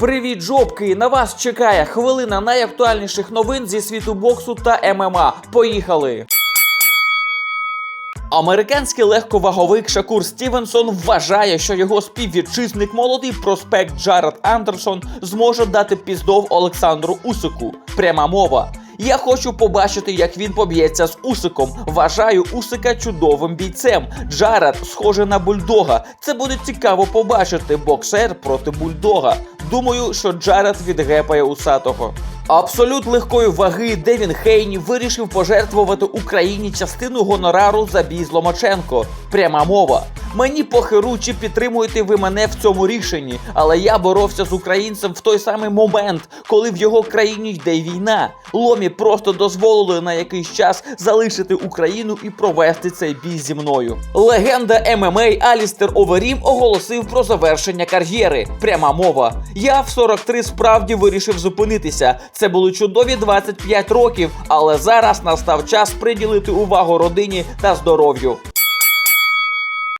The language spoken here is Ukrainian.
Привіт, жопки! На вас чекає хвилина найактуальніших новин зі світу боксу та ММА. Поїхали! Американський легковаговик Шакур Стівенсон вважає, що його співвітчизник молодий проспект Джаред Андерсон зможе дати піздов Олександру Усику. Пряма мова. Я хочу побачити, як він поб'ється з Усиком. Вважаю Усика чудовим бійцем. Джаред схоже на бульдога. Це буде цікаво побачити. Боксер проти бульдога. Думаю, що Джаред відгепає усатого. Абсолют легкої ваги Девін Хейні вирішив пожертвувати Україні частину гонорару за бій з Ломаченко. Пряма мова. Мені похеру, чи підтримуєте ви мене в цьому рішенні, але я боровся з українцем в той самий момент, коли в його країні йде війна. Ломі просто дозволили на якийсь час залишити Україну і провести цей бій зі мною. Легенда ММА Алістер Оверім оголосив про завершення кар'єри. Пряма мова. Я в 43 справді вирішив зупинитися. Це були чудові 25 років, але зараз настав час приділити увагу родині та здоров'ю.